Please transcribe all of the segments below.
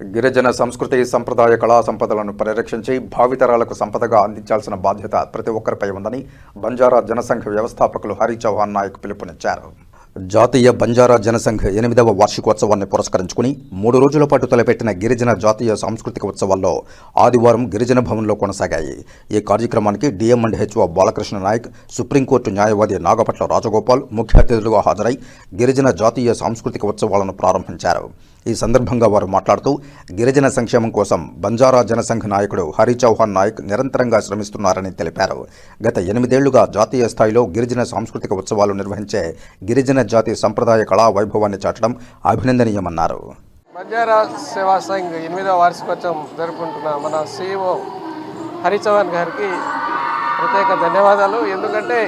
గిరిజన సంస్కృతి సంప్రదాయ కళా సంపదలను పరిరక్షించి భావితరాలకు సంపదగా అందించాల్సిన బాధ్యత ప్రతి ఒక్కరిపై ఉందని బంజారా జనసంఘ వ్యవస్థాపకులు హరి చౌహాన్ నాయక్ పిలుపునిచ్చారు. జాతీయ బంజారా జనసంఘ్ ఎనిమిదవ వార్షికోత్సవాన్ని పురస్కరించుకుని మూడు రోజుల పాటు తలపెట్టిన గిరిజన జాతీయ సాంస్కృతిక ఉత్సవాల్లో ఆదివారం గిరిజన భవన్లో కొనసాగాయి. ఈ కార్యక్రమానికి DM and HO Balakrishna Naik supreme court న్యాయవాది నాగపట్ల రాజగోపాల్ ముఖ్య అతిథులుగా హాజరై గిరిజన జాతీయ సాంస్కృతిక ఉత్సవాలను ప్రారంభించారు. ఈ సందర్భంగా వారు మాట్లాడుతూ గిరిజన సంక్షేమం కోసం బంజారా జనసంఘ్ నాయకుడు హరి చౌహాన్ నాయక్ నిరంతరంగా శ్రమిస్తున్నారని తెలిపారు. గత ఎనిమిదేళ్ళుగా జాతీయ స్థాయిలో గిరిజన సాంస్కృతిక ఉత్సవాలు నిర్వహించే గిరిజన జాతి సంప్రదాయ కళా వైభవాన్ని చాటడం అభినందనీయమన్నారు. బంజారా సేవా సంఘ్ ఎనిమిదవ వార్షికోత్సవం జరుపుకుంటున్న మన సిఇఓ హరిచవన్ గారికి ప్రత్యేక ధన్యవాదాలు. ఎందుకంటే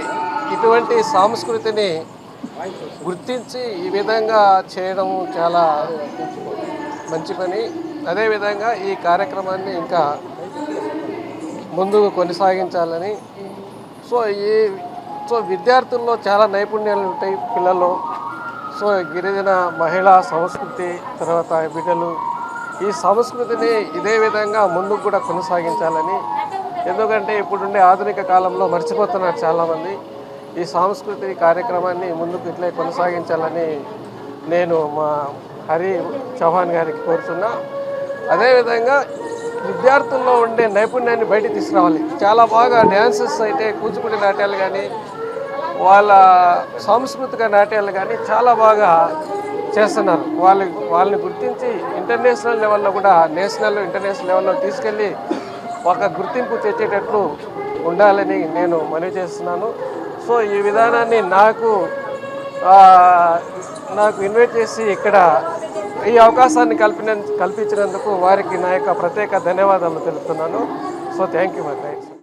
ఇటువంటి సంస్కృతిని గుర్తించి ఈ విధంగా చేయడం చాలా మంచి పని. అదేవిధంగా ఈ కార్యక్రమాన్ని ఇంకా ముందుకు కొనసాగించాలని. సో ఈ సో విద్యార్థుల్లో చాలా నైపుణ్యాలు ఉంటాయి పిల్లల్లో. సో గిరిజన మహిళా సంస్కృతి తర్వాత బిడ్డలు ఈ సంస్కృతిని ఇదే విధంగా ముందుకు కూడా కొనసాగించాలని. ఎందుకంటే ఇప్పుడుండే ఆధునిక కాలంలో మర్చిపోతున్నారు చాలామంది. ఈ సాంస్కృతిక కార్యక్రమాన్ని ముందుకు ఇట్లే కొనసాగించాలని నేను మా హరి చౌహాన్ గారికి కోరుతున్నా. అదేవిధంగా విద్యార్థుల్లో ఉండే నైపుణ్యాన్ని బయట తీసుకురావాలి. చాలా బాగా డ్యాన్సెస్ అయితే కూచిపూడి నాట్యాలు కానీ వాళ్ళ సాంస్కృతిక నాట్యాలు కానీ చాలా బాగా చేస్తున్నారు. వాళ్ళు వాళ్ళని గుర్తించి ఇంటర్నేషనల్ లెవెల్లో కూడా నేషనల్ ఇంటర్నేషనల్ లెవెల్లో తీసుకెళ్ళి ఒక గుర్తింపు తెచ్చేటట్లు ఉండాలని నేను మనవి చేస్తున్నాను. సో ఈ విధానాన్ని నాకు నాకు ఇన్వైట్ చేసి ఇక్కడ ఈ అవకాశాన్ని కల్పిన కల్పించినందుకు వారికి నా యొక్క ప్రత్యేక ధన్యవాదాలు తెలుపుతున్నాను. So thank you my thanks